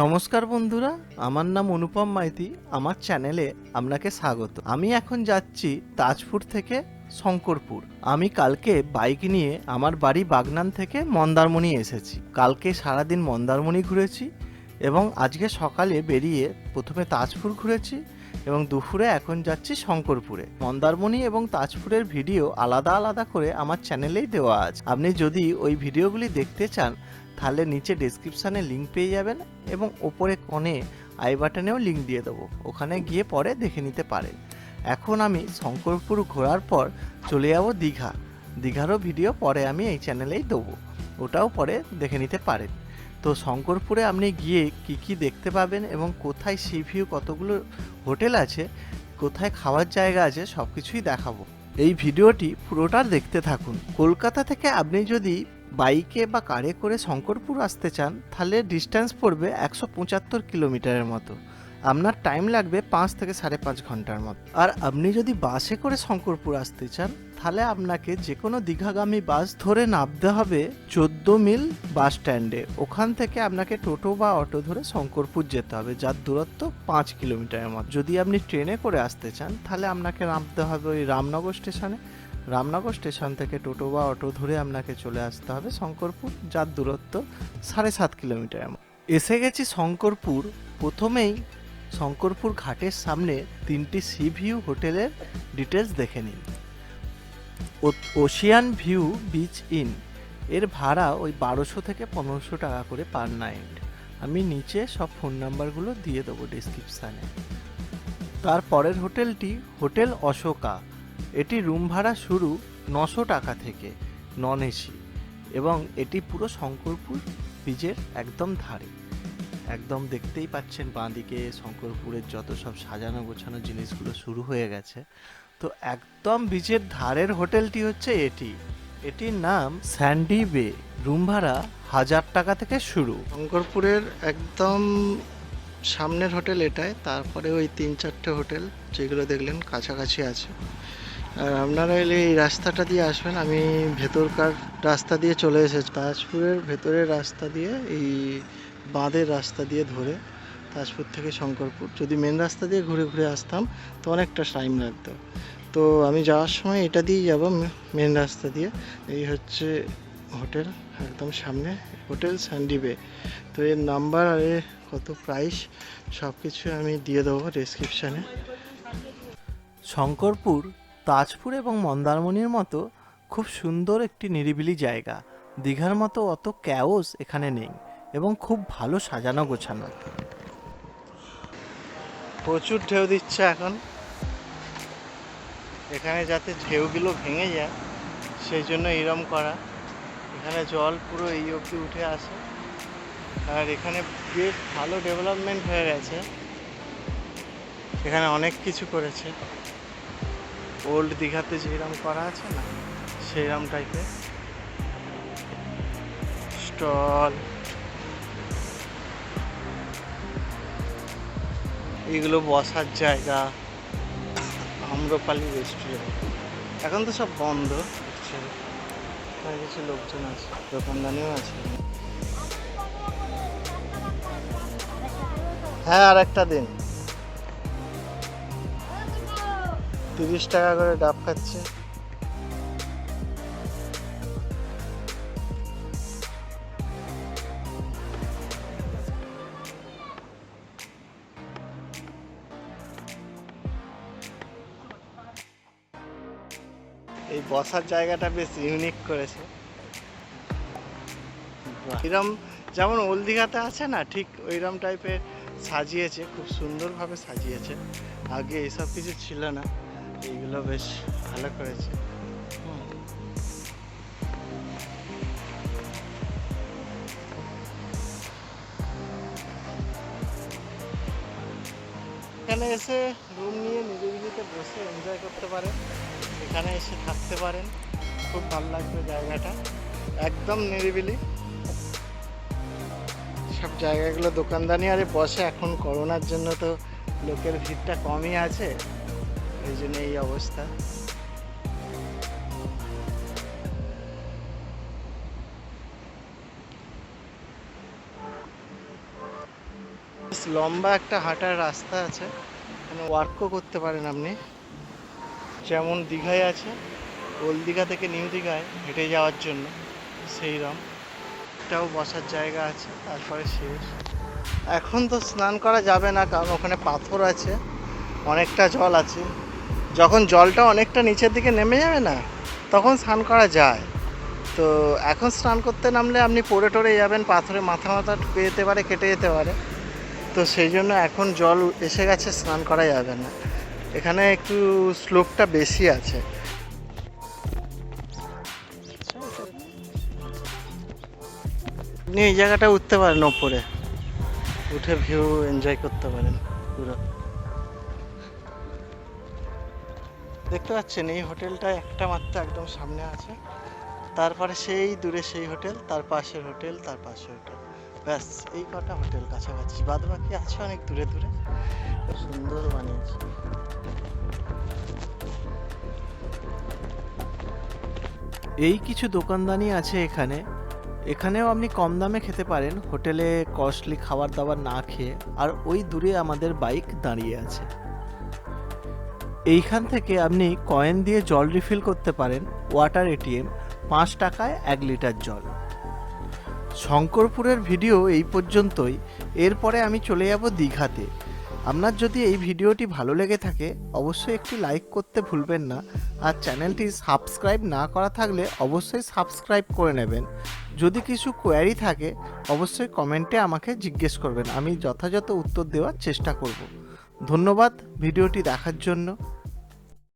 নমস্কার বন্ধুরা, আমার নাম অনুপম মাইতি, আমার চ্যানেলে আপনাকে স্বাগত। আমি এখন যাচ্ছি তাজপুর থেকে শঙ্করপুর। আমি কালকে বাইক নিয়ে আমার বাড়ি বাগনান থেকে মন্দারমণি এসেছি। কালকে সারাদিন মন্দারমণি ঘুরেছি এবং আজকে সকালে বেরিয়ে প্রথমে তাজপুর ঘুরেছি। এবং দুপুরে এখন যাচ্ছি শঙ্করপুরে। মন্দারমণি এবং তাজপুরের ভিডিও আলাদা আলাদা করে আমার চ্যানেলেই দেওয়া আছে। আপনি যদি ওই ভিডিওগুলি দেখতে চান, তাহলে নিচে ডেসক্রিপশানে লিঙ্ক পেয়ে যাবেন এবং ওপরে কনে আই বাটনেও লিঙ্ক দিয়ে দেবো। ওখানে গিয়ে পরে দেখে নিতে পারেন। এখন আমি শঙ্করপুর ঘোরার পর চলে যাব দীঘা। দীঘারও ভিডিও পরে আমি এই চ্যানেলেই দেবো। ওটাও পরে দেখে নিতে পারেন। তো শঙ্করপুরে আপনি গিয়ে কি কি দেখতে পাবেন এবং কোথায় সি ভিউ কতগুলো হোটেল আছে, কোথায় খাওয়ার জায়গা আছে সব কিছুই দেখাবো। এই ভিডিওটি পুরোটা দেখতে থাকুন। কলকাতা থেকে আপনি যদি বাইকে বা কারে করে শঙ্করপুর আসতে চান, তাহলে ডিস্টেন্স পড়বে একশো পঁচাত্তর কিলোমিটারের মতো। আপনার টাইম লাগবে পাঁচ থেকে সাড়ে পাঁচ ঘণ্টার মতো আর আপনি যদি বাসে করে শঙ্করপুর আসতে চান, তাহলে আপনাকে যে কোনো দীঘাগামী বাস ধরে নামতে হবে চোদ্দ মিল বাস স্ট্যান্ডে ওখান থেকে আপনাকে টোটো বা অটো ধরে শঙ্করপুর যেতে হবে, যার দূরত্ব পাঁচ কিলোমিটারের মতো যদি আপনি ট্রেনে করে আসতে চান, তাহলে আপনাকে নামতে হবে ওই রামনগর স্টেশনে রামনগর স্টেশন থেকে টোটো বা অটো ধরে আপনাকে চলে আসতে হবে শঙ্করপুর, যার দূরত্ব সাড়ে সাত কিলোমিটার মতো। এসে গেছি শঙ্করপুর, প্রথমেই শঙ্করপুর ঘাটের সামনে তিনটি সি ভিউ হোটেলের ডিটেলস দেখে নিন। ওশিয়ান ভিউ বিচ ইন এর ভাড়া ওই বারোশো থেকে পনেরোশো টাকা করে পার নাইট আমি নিচে সব ফোন নাম্বারগুলো দিয়ে দেবো ডিসক্রিপশানে তারপরের হোটেলটি হোটেল অশোকা। এটি রুম ভাড়া শুরু নশো টাকা থেকে নন এসি এবং এটি পুরো শঙ্করপুর বীজের একদম ধারে। একদম দেখতেই পাচ্ছেন বাঁদিকে শঙ্করপুরের যত সব সাজানো গোছানো জিনিসগুলো শুরু হয়ে গেছে। তো একদম বীজের ধারের হোটেলটি হচ্ছে এটি। এটির নাম স্যান্ডি বে, রুম ভাড়া হাজার টাকা থেকে শুরু। শঙ্করপুরের একদম সামনের হোটেল এটাই, তারপরে ওই তিন চারটে হোটেল যেগুলো দেখলেন কাছাকাছি আছে। আর আপনারা এলে এই রাস্তাটা দিয়ে আসবেন, আমি ভেতরকার রাস্তা দিয়ে চলে এসেছি। তাজপুরের ভেতরের রাস্তা দিয়ে এই বাঁধের রাস্তা দিয়ে ধরে তাজপুর থেকে শঙ্করপুর। যদি মেন রাস্তা দিয়ে ঘুরে ঘুরে আসতাম, তো অনেকটা টাইম লাগতো। তো আমি যাওয়ার সময় এটা দিয়েই যাব মেন রাস্তা দিয়ে। এই হচ্ছে হোটেল একদম সামনে হোটেল স্যান্ডি বে তো এর নাম্বার আর এর কত প্রাইস সব কিছু আমি দিয়ে দেবো ডেসক্রিপশানে শঙ্করপুর, তাজপুর এবং মন্দারমণির মতো খুব সুন্দর একটি নিরিবিলি জায়গা। দীঘার মতো অত ক্যাওস এখানে নেই। এবং খুব ভালো সাজানো গোছানো। প্রচুর ঢেউ দিচ্ছে এখন। এখানে যাতে ঢেউগুলো ভেঙে যায়, সেই জন্য এরম করা। এখানে জল পুরো এই অবধি উঠে আসে। আর এখানে বেশ ভালো ডেভেলপমেন্ট হয়ে গেছে। এখানে অনেক কিছু করেছে। ওল্ড দীঘাতে যেরকম করা আছে না সেইরকম টাইপের স্টল। এগুলো বসার জায়গা, আম্রপালি রেস্টুরেন্ট এখন তো সব বন্ধ। কিছু লোকজন আছে, দোকানদানিও আছে। হ্যাঁ আর একটা দিন। তিরিশ টাকা করে ডাব খাচ্ছে। এই বসার জায়গাটা বেশ ইউনিক করেছে। এরম যেমন ওল্ড দীঘাতে আছে না, ঠিক ওইরকম টাইপের সাজিয়েছে, খুব সুন্দরভাবে সাজিয়েছে। আগে এসব কিছু ছিল না, এইগুলো বেশ ভালো করেছে। এখানে এসে রুম নিয়ে নিজে নিরিবিলিতে বসে এনজয় করতে পারেন এখানে এসে থাকতে পারেন। খুব ভালো লাগবে জায়গাটা। একদম নিরিবিলি। সব জায়গাগুলো দোকানদানি আরে বসে। এখন করোনার জন্য তো লোকের ভিড়টা কমই আছে। এই জন্য এই অবস্থা। লম্বা একটা হাঁটার রাস্তা আছে। এখানে ওয়ার্কও করতে পারেন আপনি। যেমন দীঘায় আছে ওল্ড দীঘা থেকে নিউ দীঘায় হেঁটে যাওয়ার জন্য, সেই রকম। এটাও বসার জায়গা আছে, তারপরে শেষ। এখন তো স্নান করা যাবে না, কারণ ওখানে পাথর আছে, অনেকটা জল আছে। যখন জলটা অনেকটা নিচের দিকে নেমে যাবে না, তখন স্নান করা যায়। তো এখন স্নান করতে নামলে আপনি পড়ে টরে যাবেন, পাথরে মাথা মাথা যেতে পারে, কেটে যেতে পারে। তো সেই জন্য এখন জল এসে গেছে, স্নান করা যাবে না। এখানে একটু স্লোপটা বেশি আছে। আপনি এই জায়গাটা উঠতে পারেন ওপরে। উঠে ভিউ এনজয় করতে পারেন পুরো। দেখতে পাচ্ছেন, এই হোটেলটা একটা মাত্র একদম সামনে আছে। তারপরে সেই দূরে সেই হোটেল, তার পাশের হোটেল, তার পাশের হোটেল। ব্যাস, এই কটা হোটেল কাছাকাছি। বাদ বাকি আছে অনেক দূরে দূরে। সুন্দর বানিয়েছে। এই কিছু দোকানদানি আছে এখানে। এখানেও আপনি কম দামে খেতে পারেন। হোটেলে কস্টলি খাবার দাবার না খেয়ে। আর ওই দূরে আমাদের বাইক দাঁড়িয়ে আছে। এইখান থেকে আপনি কয়েন দিয়ে জল রিফিল করতে পারেন। ওয়াটার এটিএম পাঁচ টাকায় এক লিটার জল। শঙ্করপুরের ভিডিও এই পর্যন্তই। এরপরে আমি চলে যাব দীঘাতে। আপনার যদি এই ভিডিওটি ভালো লেগে থাকে, অবশ্যই একটি লাইক করতে ভুলবেন না। আর চ্যানেলটি সাবস্ক্রাইব না করা থাকলে অবশ্যই সাবস্ক্রাইব করে নেবেন। যদি কিছু কোয়ারি থাকে, অবশ্যই কমেন্টে আমাকে জিজ্ঞেস করবেন। আমি যথাযথ উত্তর দেওয়ার চেষ্টা করব। ধন্যবাদ ভিডিওটি দেখার জন্য।